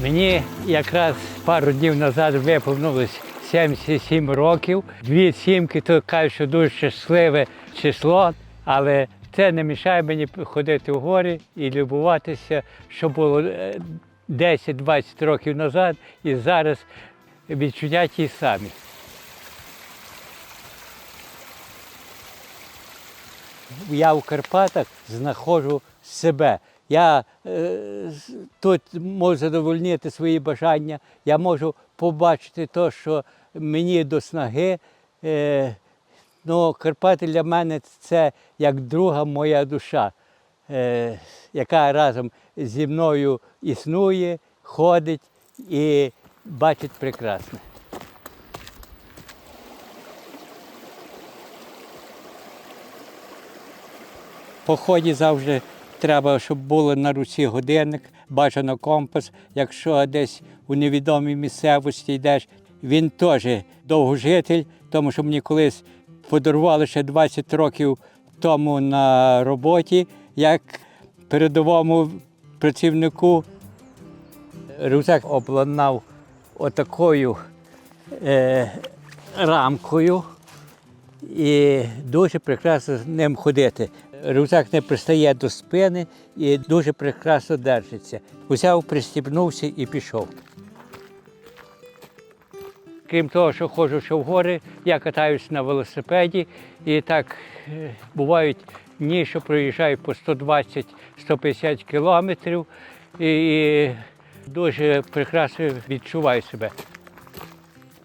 Мені якраз пару днів назад виповнилось 77 років. Дві сімки, то кажуть, що дуже щасливе число, але це не мішає мені ходити в гори і любуватися, що було е, 10-20 років назад, і зараз відчуття ті самі. Я в Карпатах знаходжу себе. Я е, тут можу задовольнити свої бажання, я можу побачити те, що мені до снаги. Е, ну, Карпати для мене це як друга моя душа, е, яка разом зі мною існує, ходить і бачить прекрасне. По ході завжди треба, щоб було на руці годинник, бажано компас. Якщо десь у невідомій місцевості йдеш, він теж довгожитель, тому що мені колись подарували ще 20 років тому на роботі, як передовому працівнику. Рюкзак обладнав отакою е, рамкою і дуже прекрасно з ним ходити. Рюкзак не пристає до спини і дуже прекрасно держиться. Взяв, пристібнувся і пішов. Крім того, що ходжу ще в гори, я катаюся на велосипеді і так е, бувають дні, що проїжджаю по 120-150 кілометрів і дуже прекрасно відчуваю себе.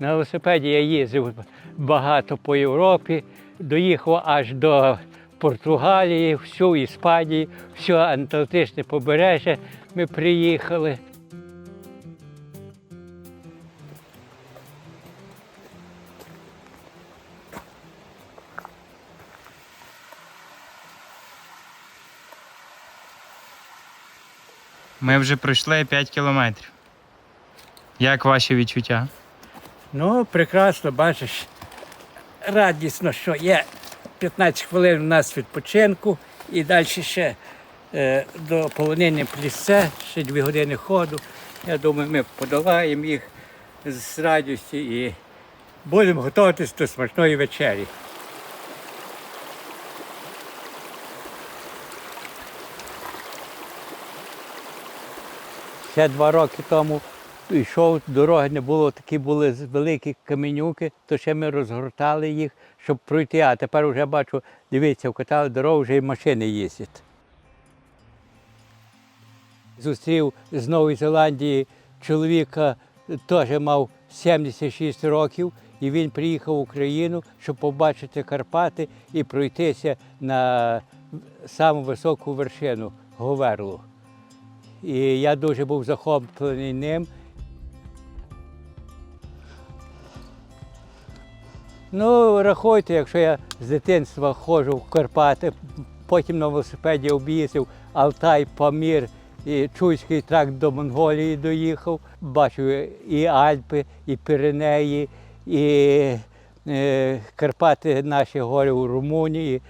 На велосипеді я їздив багато по Європі, доїхав аж до Португалії, всю Іспанію, все Антарктичне побережжя ми приїхали. Ми вже пройшли 5 кілометрів. Як ваші відчуття? Ну, прекрасно, бачиш, радісно, що є 15 хвилин у нас відпочинку і далі ще е, до полонини плісце, ще 2 години ходу. Я думаю, ми подолаємо їх з радістю і будемо готуватися до смачної вечері. Ще два роки тому йшов, дороги не було, такі були великі каменюки, то ще ми розгортали їх, щоб пройти. А тепер вже бачу, дивіться, вкатали дорогу, вже і машини їздять. Зустрів з Нової Зеландії чоловіка, теж мав 76 років, і він приїхав в Україну, щоб побачити Карпати і пройтися на саму високу вершину Говерлу. І я дуже був захоплений ним. Ну, рахуйте, якщо я з дитинства ходжу в Карпати, потім на велосипеді об'їздив Алтай, Памір, і Чуйський тракт до Монголії доїхав. Бачив і Альпи, і Піренеї, і е, Карпати наші гори у Румунії,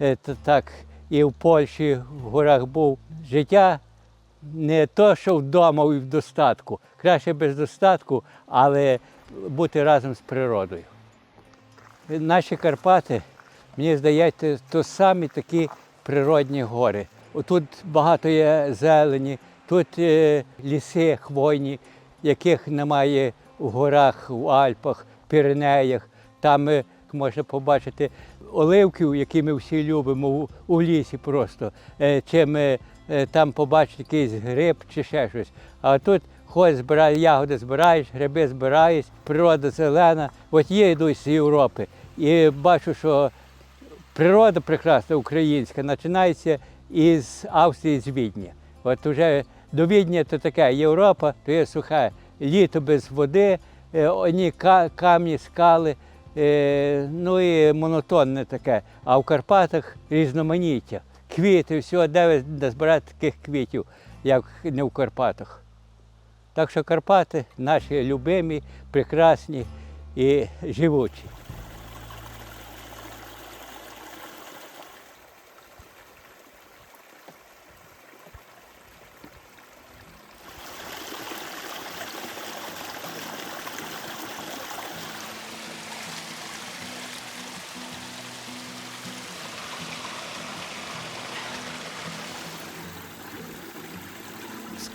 е, та так, і в Польщі в горах був. Життя не то, що вдома і в достатку. Краще без достатку, але бути разом з природою. Наші Карпати, мені здається, то самі такі природні гори. Тут багато є зелені, тут е, ліси хвойні, яких немає в горах, в Альпах, Піренеях. Там можна побачити оливків, які ми всі любимо у, у лісі просто. Е, Чим е, е, там побачити якийсь гриб чи ще щось. А тут ходиш, збираєш, ягоди збираєш, гриби збираєш, природа зелена. От є йдуть з Європи. І бачу, що природа прекрасна українська починається із Австрії, з Відня. От вже до Відня то таке Європа, то є суха, літо без води, е, одні камні, скали, е, ну і монотонне таке. А в Карпатах різноманіття. Квіти, ви де збирати таких квітів, як не в Карпатах. Так що Карпати наші любимі, прекрасні і живучі.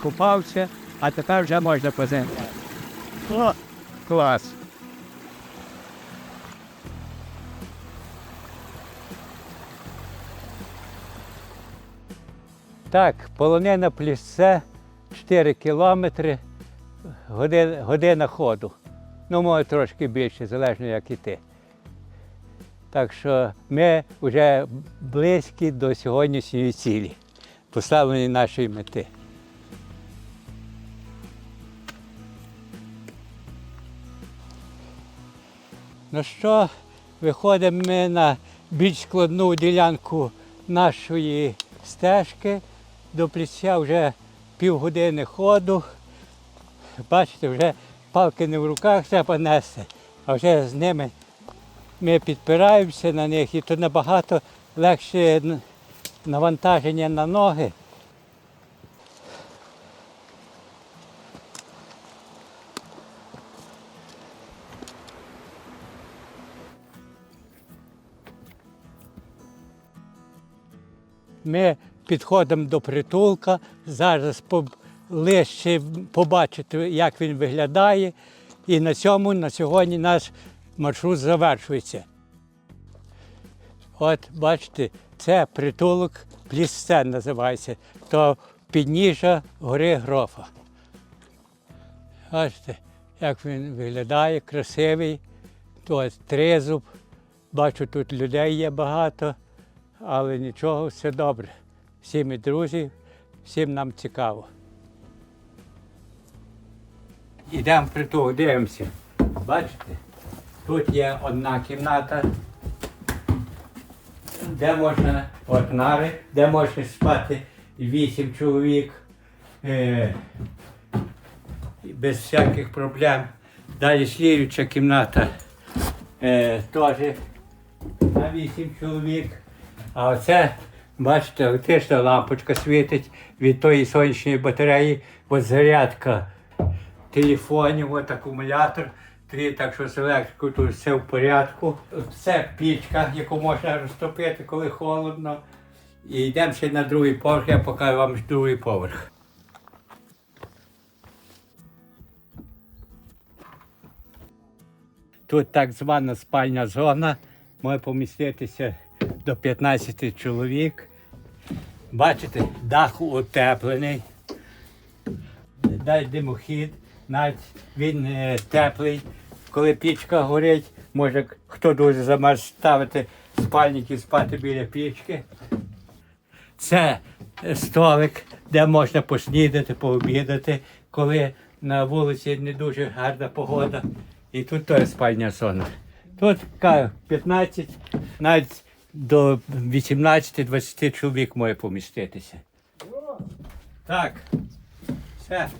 Купався, а тепер вже можна позимувати. О, клас. Так, полонина плісце 4 кілометри, година, година ходу. Ну, може трошки більше, залежно як іти. Так що ми вже близькі до сьогоднішньої цілі, поставлені нашої мети. Ну що, виходимо ми на більш складну ділянку нашої стежки. До пліця вже півгодини ходу. Бачите, вже палки не в руках треба нести, а вже з ними ми підпираємося на них і то набагато легше навантаження на ноги. Ми підходимо до притулка, зараз ближче побачити, як він виглядає. І на цьому на сьогодні наш маршрут завершується. От бачите, це притулок Плісцен називається, то підніжжя гори Грофа. Бачите, як він виглядає, красивий. Тут тризуб. Бачу, тут людей є багато, але нічого, все добре. Всі ми друзі, всім нам цікаво. Йдемо в притулок, дивимося. Бачите? Тут є одна кімната, де можна отнари, де можна спати вісім чоловік е, без всяких проблем. Далі слідуюча кімната е, теж на вісім чоловік. А оце, бачите, електрична лампочка світить від тої сонячної батареї, от зарядка телефонів, от акумулятор. Три, так що з електрикою тут все в порядку. Це пічка, яку можна розтопити, коли холодно. І йдемо ще на другий поверх, я покажу вам другий поверх. Тут так звана спальня зона, може поміститися до 15 чоловік. Бачите, дах утеплений. Дай димохід, навіть він е, теплий. Коли пічка горить, може хто дуже замерз ставити спальник і спати біля пічки. Це е, столик, де можна поснідати, пообідати, коли на вулиці не дуже гарна погода. І тут теж спальня зона. Тут 15, навіть до 18-20 чоловік може поміститися. Так, все.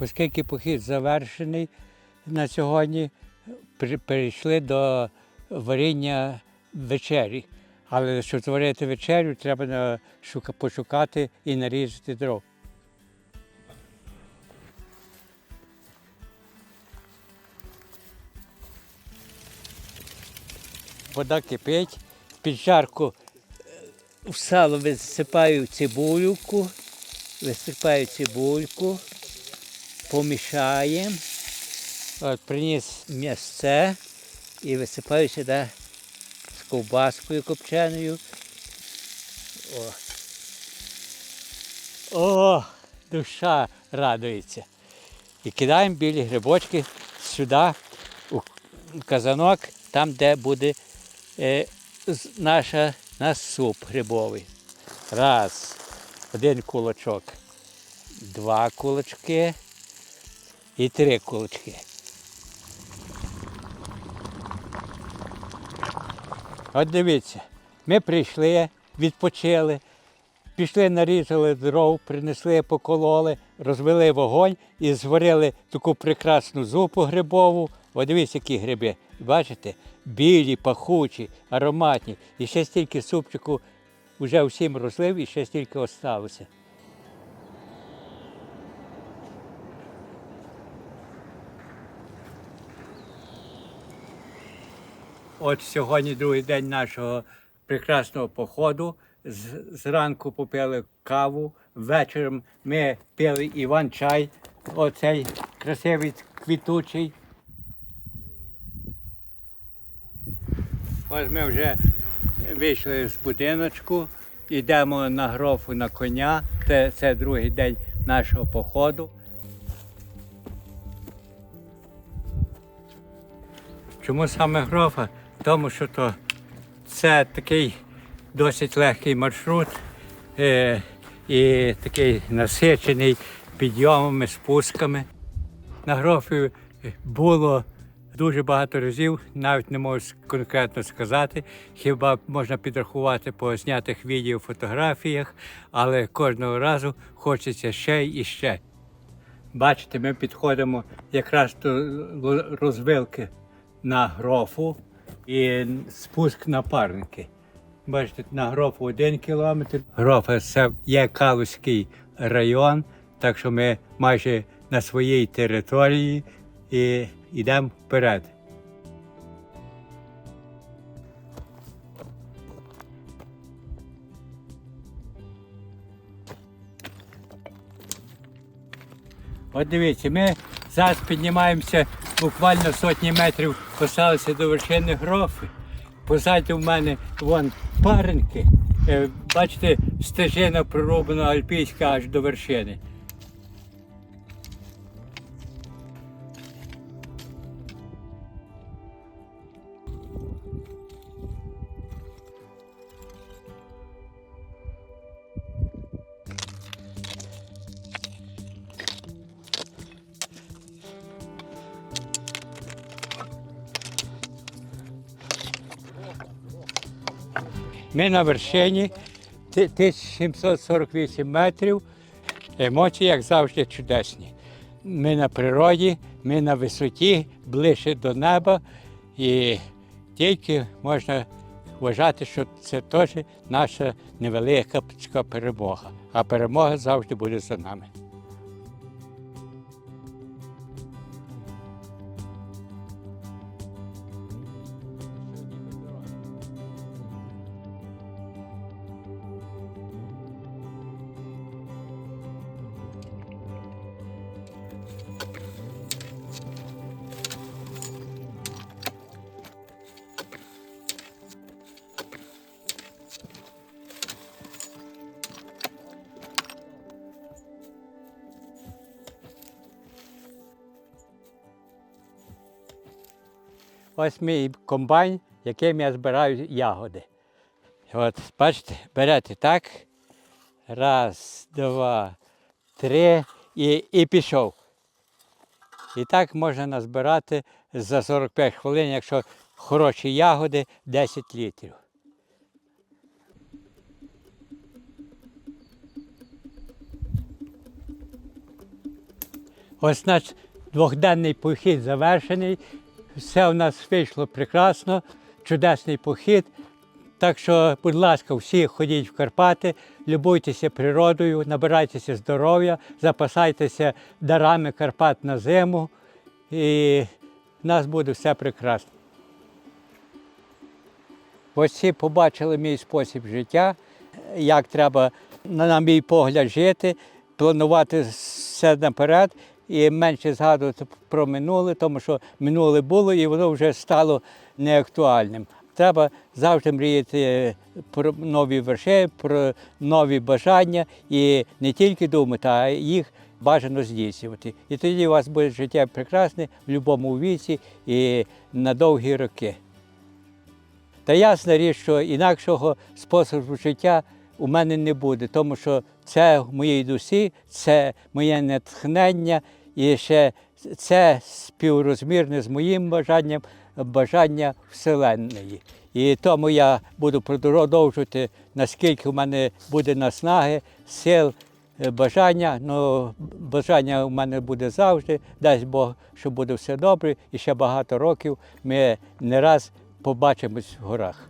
Оскільки похід завершений на сьогодні, перейшли до варіння вечері. Але щоб зварити вечерю, треба пошукати і нарізати дров. Вода кипить, під жарку е, в сало висипаю цибульку, висипаю цибульку, помішаємо. Приніс м'ясце і висипаю сюди ковбаскою копченою. О, О душа радується. І кидаємо білі грибочки сюди, у казанок, там, де буде е, наша, наш суп грибовий. Раз, один кулачок, два кулачки і три кулачки. От дивіться, ми прийшли, відпочили, пішли, нарізали дров, принесли, покололи, розвели вогонь і зварили таку прекрасну зупу грибову. От дивіться, які гриби. Бачите? Білі, пахучі, ароматні. І ще стільки супчику вже всім розлив і ще стільки осталося. От сьогодні другий день нашого прекрасного походу. Зранку попили каву, вечором ми пили іван-чай, оцей красивий квітучий. Ось ми вже вийшли з будиночку, йдемо на грофу на коня. Це, це другий день нашого походу. Чому саме грофа? Тому що то це такий досить легкий маршрут е, і такий насичений підйомами, спусками. На грофі було дуже багато разів, навіть не можу конкретно сказати. Хіба можна підрахувати по знятих відео фотографіях, але кожного разу хочеться ще і ще. Бачите, ми підходимо якраз до розвилки на грофу і спуск на парники. Бачите, на грофу один кілометр. Грофа це є Калузький район, так що ми майже на своїй території і йдемо вперед. От дивіться, ми зараз піднімаємося буквально сотні метрів, поставилися до вершини грофи. Позаду в мене вон паренки. Е, Бачите, стежина пророблена альпійська аж до вершини. Ми на вершині 1748 метрів. Емоції, як завжди, чудесні. Ми на природі, ми на висоті, ближче до неба. І тільки можна вважати, що це теж наша невелика перемога. А перемога завжди буде за нами. Ось мій комбайн, яким я збираю ягоди. От, бачите, берете так. Раз, два, три і, і пішов. І так можна назбирати за 45 хвилин, якщо хороші ягоди, 10 літрів. Ось наш двохденний похід завершений. Все у нас вийшло прекрасно, чудесний похід. Так що, будь ласка, всі ходіть в Карпати, любуйтеся природою, набирайтеся здоров'я, запасайтеся дарами Карпат на зиму, і в нас буде все прекрасно. Ось всі побачили мій спосіб життя, як треба, на мій погляд, жити, планувати все наперед і менше згадувати про минуле, тому що минуле було і воно вже стало неактуальним. Треба завжди мріяти про нові вершини, про нові бажання і не тільки думати, а їх бажано здійснювати. І тоді у вас буде життя прекрасне в будь-якому віці і на довгі роки. Та ясна річ, що інакшого способу життя у мене не буде, тому що це в моїй душі, це моє натхнення і ще це співрозмірне з моїм бажанням, бажання Вселенної. І тому я буду продовжувати, наскільки в мене буде наснаги, сил, е, бажання. Ну, бажання у мене буде завжди. Дасть Бог, що буде все добре, і ще багато років ми не раз побачимось в горах.